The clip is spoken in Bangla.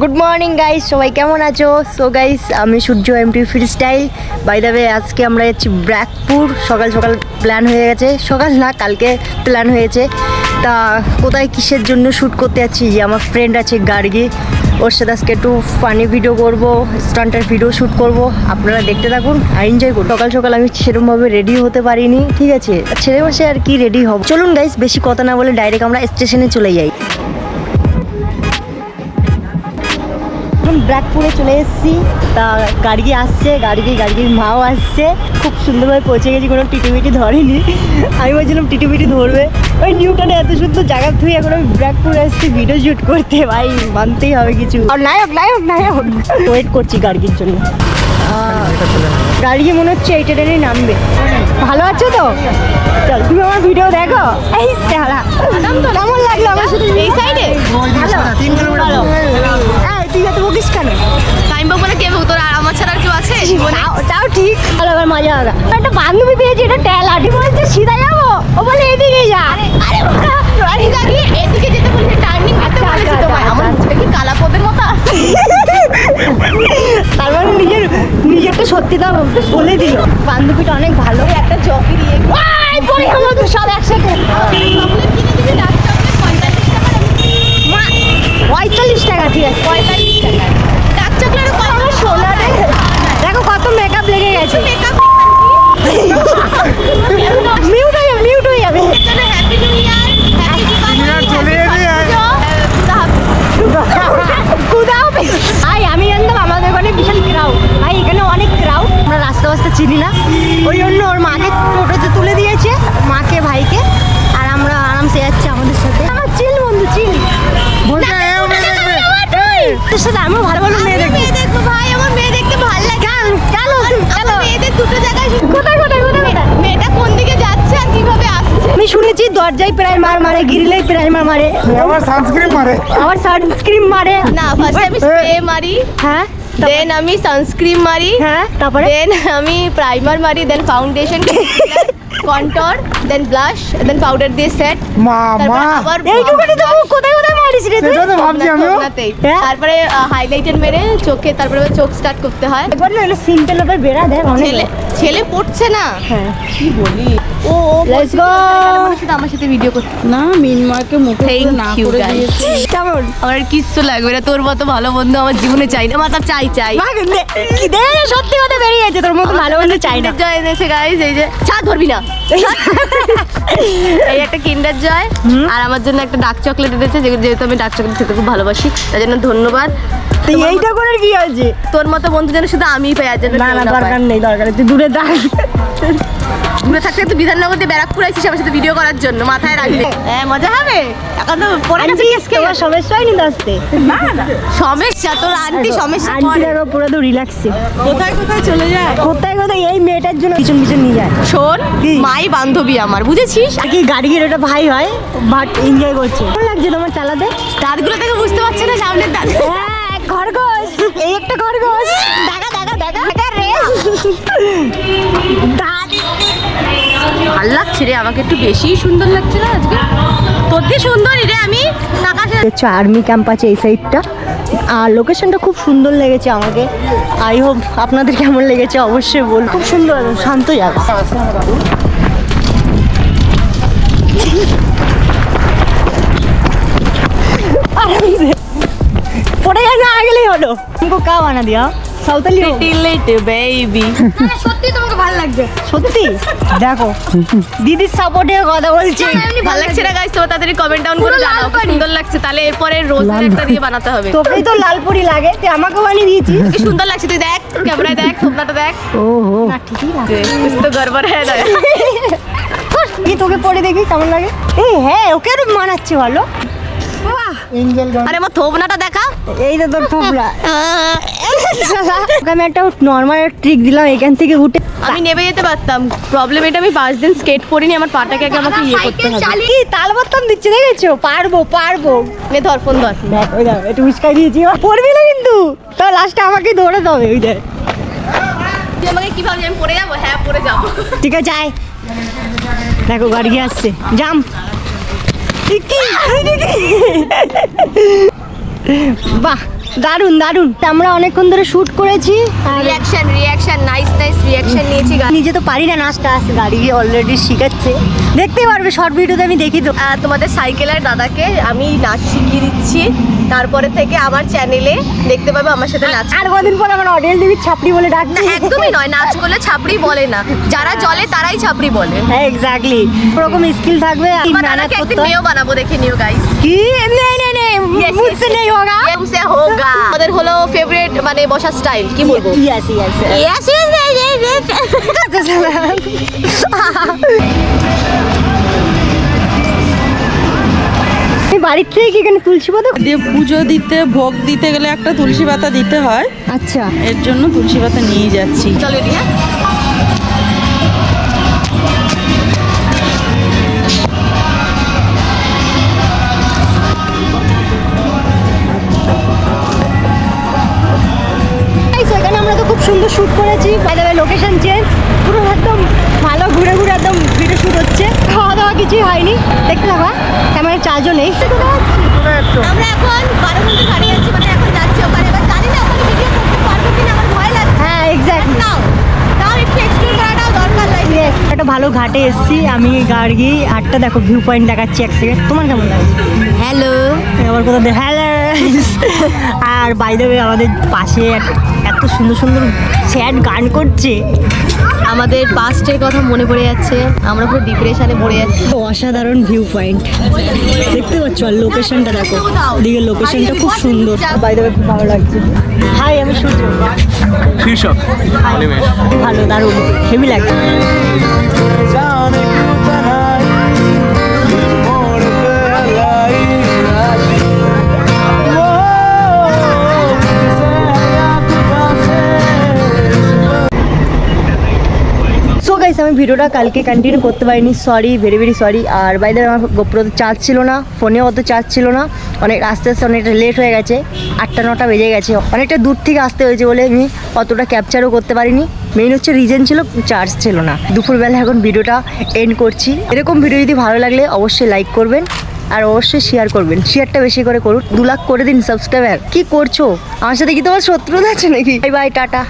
গুড মর্নিং গাইস সবাই কেমন আছো? সো গাইস আমি Surya MT free style by way আজকে আমরা যাচ্ছি ব্র্যাকপুর সকাল সকাল প্ল্যান হয়ে গেছে। সকাল না, কালকে প্ল্যান হয়েছে। তা কোথায় কিসের জন্য শ্যুট করতে যাচ্ছি? যে আমার ফ্রেন্ড আছে, গার্গি। ওর সাথে আজকে একটু ফানি ভিডিও করব স্টান্টের ভিডিও শ্যুট করব। আপনারা দেখতে থাকুন আর এনজয় করুন। সকাল সকাল আমি সেরকমভাবে রেডি হতে পারিনি, ঠিক আছে? ছেড়ে বসে আর কি রেডি হব? চলুন গাইস বেশি কথা না বলে ডাইরেক্ট আমরা স্টেশনে চলে যাই। এখন ব্র্যাকপুরে চলে এসেছি। তা গাড়ি আসছে গাড়ি গাড়ির মাও আসছে। খুব সুন্দরভাবে পৌঁছে গেছি কোনো টিটিমিটি ধরেনি। আমি বলছিলাম টিটিমিটি ধরবে। ওই নিউটনে এত সুন্দর জায়গা থুই এখন আমি ব্র্যাকপুরে এসেছি ভিডিও শ্যুট করতে। ভাই মানতেই হবে কিছু। আর নায়ক নায়ক নায়ক। ওয়েট করছি গাড়ির জন্য। গাড়ি মনে হচ্ছে এই ট্রেনেই নামবে। ভালো আছো তো? চল তুমি আমার ভিডিও দেখো। এই কেমন লাগল আমার সাথে তুই কেন? টাইম বক বলে কে তোর আর আমার ছাড়া আর কেউ আছে? জীবনে তাও- ঠিক ভালো এবার মজা হবে। একটা বান্ধবী পেয়েছি এটা টেলাটি বলছে সিধা যাব? ও বলে এদিকে যা। আরে বাবা রানি এদিকে যেতে বলছে টার্নিং করতে আচ্ছা, আচ্ছা, তোমায়। আমার আচ্ছা। মুখটা কি কালা পদের মতো তার মানে নিজের নিজেরটা সত্যি দাও বলে দিল। বান্ধবীটা অনেক ভালো। একটা জকি দিয়ে পরে আমরা সব একসাথে চকলেট কিনে দিবি ডার্ক চকলেট পঁয়তাল্লিশ টাকা মা, পঁয়তাল্লিশ টাকা ঠিক আছে পঁয়তাল্লিশ টাকা ডার্ক চকলেট কত সোনা রে। দেখো কত মেকআপ লেগে গেছে মেকআপ মিউট হয়ে যাবে মিউট হয়ে যাবে happy new year happy Deepavali চলে খুদা হবে ভাই আমি জানতাম আমাদের ওখানে বিশাল ক্রাউড ভাই এখানে অনেক ক্রাউড আমরা রাস্তা রাস্তা চিনি না ওই জন্য ওর মাকে টোটোতে তুলে দিয়েছে মাকে ভাইকে আর আমরা আরামসে যাচ্ছি আমাদের সাথে আমার চিল বন্ধু চিল তোর সাথে আমিও ভালো ভালো মেয়ে দেখব মেয়ে দেখব ভাই আমার মেয়ে দেখতে ভালো লাগে চলো চলো আমার মেয়েদের দুটো জায়গায় কোথায় কোথায় কোথায় কোথায় মেয়েটা কোন দিকে যাচ্ছে আর কীভাবে আসছে দরজায় প্রায় মার মারে গ্রিলেই প্রায় মার মারে। আমার সানস্ক্রিন মারে। আমার সানস্ক্রিন মারে। না ফার্স্টে আমি স্প্রে মারি হ্যাঁ দেন আমি সানস্ক্রিন মারি হ্যাঁ তারপরে? দেন আমি প্রাইমার মারি then foundation contour then blush then powder দিয়ে সেট মা আবার এইটুকুনি তো কোথায় কোথায় মারিস রে তুই সেটা তো ভাবছি আমিও হ্যাঁ? তারপরে হাইলাইটার মেরে চোখে তারপরে চোখ স্টার্ট করতে হয় একবার না সিম্পল ভাবে বেরা দেখ ছেলে ছেলে পড়ছে না হ্যাঁ কি বলি ও ও Let's go! আমার সাথে ভিডিও করতে না মিনমাকে মুখে না করে গাইস কেমন আমার কিচ্ছু লাগবে না তোর মতো ভালো বন্ধু আমার জীবনে চাই না আমার তার চাই চাই দে সত্যি কথা বেরিয়ে গেছে তোর মতো ভালো বন্ধু চাই না গাইস এই যে ধরবি না। এই একটা কিন্ডার জয় আর আমার জন্য একটা ডার্ক চকলেট এনেছে যেহেতু আমি ডার্ক চকলেট খেতে খুব ভালোবাসি তার জন্য ধন্যবাদ। তুই এইটা করে কি আছে? তোর মতো বন্ধু যেন শুধু আমিই পাই আর না না দরকার নেই দরকার তুই দূরে দাঁড় দূরে থাকতে তুই বিধাননগর দিয়ে ব্যারাকপুর আইছিস আমার সাথে ভিডিও করার জন্য মাথায় রাখবে। হ্যাঁ মজা হবে? এখন তো পরে আন্টি তোমার সমস্যা হয়নি তো আসতে? সমস্যা তোর আন্টি সমস্যা আন্টি পরে। পুরো তো রিল্যাক্সে কোথায় কোথায় চলে যায়? কোথায় কোথায়? এই মেয়েটার জন্য পিছন পিছন নিয়ে যায়। শোন মাই বান্ধবী আমার বুঝেছিস? আর কি গাড়ি গিয়ে ওটা ভাই হয় বাট এনজয় করছে। কেমন লাগছে তোমার চালাতে? দাঁতগুলো থেকে বুঝতে পারছে না সামনের দাঁত। হ্যাঁ খরগোশ। এই একটা খরগোশ। লাগছে রে আমাকে একটু বেশিই সুন্দর লাগছে না আজকে? তোর কি সুন্দরই রে আমি তাকাচ্ছি দেখছ আর্মি ক্যাম্প আছে এই সাইডটা। আর লোকেশনটা খুব সুন্দর লেগেছে আমাকে। আই হোপ আপনাদের কেমন লেগেছে অবশ্যই বল খুব সুন্দর শান্ত জায়গা। পড়ে যায় না গেলেই হলো। কাও আনা দিয়া? লেট দিদির সাপোর্টে কথা বলছি। ভালো লাগছে না তো কমেন্ট ডাউন সুন্দর লাগছে। তাহলে এরপরে দিয়ে বানাতে হবে। তো লালপুরি লাগে দিয়েছিস। কি সুন্দর লাগছে তুই দেখ দেখ তোকে পরে দেখি কেমন লাগে? এই হ্যাঁ ওকে মানাচ্ছে ভালো। আরে আমার থোবনাটা দেখা। এই তো তোর থোবরা আমি একটা নর্মাল ট্রিক দিলাম এখান থেকে উঠে আমি নেমে যেতে পারতাম। প্রবলেম এটা আমি পাঁচ দিন স্কেট করিনি আমার পাটাকে আগে আমাকে ইয়ে করতে হবে। কি তাল বাত্তাম দিচ্ছে দেখেছ? পারব পারব। নে ধর ফোন ধর। দেখ ওই দেখ একটু উস্কাই দিয়েছি। পড়বি না কিন্তু। তো লাস্টে আমাকে দৌড়াতে হবে ওই তুই আমাকে কি ভাবছি আমি পড়ে যাব? হ্যাঁ পড়ে যাব। ঠিক আছে আয়। দেখো গাড়ি আসছে। জাম বাহ দারুণ দারুণ আমরা অনেকক্ষণ ধরে শুট করেছি reaction reaction nice nice reaction নিয়েছি নিজে তো পারি না নাচটা আসতে গাড়ি অলরেডি শিখাচ্ছে। দেখতে পারবে শর্ট ভিডিওতে আমি দেখি তো তোমাদের সাইকেলের দাদাকে আমি নাচ শিখিয়ে দিচ্ছি। তারপরে থেকে আমার চ্যানেলে দেখতে পাবে আমার সাথে নাচ আর কদিন পর আমার অডিয়েল দেবীর ছাপড়ি বলে ডাক না একদমই নয় নাচ করলে ছাপড়ি বলে না। যারা জলে তারাই ছাপড়ি বলে। হ্যাঁ এক্স্যাক্টলি ওরকম স্কিল থাকবে করতে একদিন মেয়েও বানাবো দেখে নিও গাইস কি? নেই নেই নেই নেই হোগা তুমসে হোগা আমাদের হলো ফেভারিট মানে বসার স্টাইল কি বলব ইয়েস ইয়েস. বাড়ির থেকে কি এখানে তুলসী পাতা? দিয়ে পুজো দিতে ভোগ দিতে গেলে একটা তুলসী পাতা দিতে হয়। আচ্ছা। এর জন্য তুলসী পাতা নিয়ে যাচ্ছি। চলো হ্যাঁ সুন্দর শ্যুট করেছি। বাই দ্য লোকেশন চেঞ্জ পুরো একদম ভালো ঘুরে ঘুরে একদম ভিডিও শ্যুট হচ্ছে। খাওয়া দাওয়া কিছুই হয়নি। দেখতে থাকা ক্যামেরার চার্জও নেই। আমরা এখন বারো ঘণ্টা মানে এখন যাচ্ছি ওখানে। এবার জানি না ওখানে ভিডিও করতে পারব কিনা আমার ভয় লাগছে। হ্যাঁ নাও। তাও একটু এক্সপ্লোর করাটাও দরকার লাগে একটা ভালো ঘাটে এসেছি। আমি গাড়ি আটটা দেখো ভিউ পয়েন্ট দেখাচ্ছি এক সেকেন্ড তোমার কেমন লাগছে হ্যালো আবার কোথাও হ্যালো আর বাইরে আমাদের পাশে এত সুন্দর সুন্দর স্যাড গান করছে। আমাদের পাস্টের কথা মনে পড়ে যাচ্ছে। আমরা পুরো ডিপ্রেশনে পড়ে যাচ্ছি। অসাধারণ ভিউ পয়েন্ট দেখতে পাচ্ছ আর লোকেশনটা দেখো। দিকে লোকেশনটা খুব সুন্দর। বাইরে খুব ভালো লাগছে। হাই আমি সূর্য। শীর্ষক ভালো দারুণ। হেভি লাগছে। গাইস আমি ভিডিওটা কালকে কন্টিনিউ করতে পারিনি সরি ভেরি ভেরি সরি আর বাইরে আমার গোপ্রোতে চার্জ ছিল না ফোনেও অত চার্জ ছিল না। অনেক, আস্তে আস্তে অনেকটা লেট হয়ে গেছে, আটটা, নটা বেজে গেছে। অনেকটা দূর থেকে আসতে হয়েছে বলে আমি অতটা ক্যাপচারও করতে পারিনি। মেইন হচ্ছে রিজন ছিল চার্জ ছিল না। দুপুরবেলা এখন ভিডিওটা এন্ড করছি। এরকম ভিডিও যদি ভালো লাগলে অবশ্যই লাইক করবেন, আর অবশ্যই শেয়ার করবেন। শেয়ারটা বেশি করে করুন। দু লাখ করে দিন সাবস্ক্রাইবার কি করছ? আমার সাথে কি তোমার শত্রুতা আছে নাকি? Bye bye tata.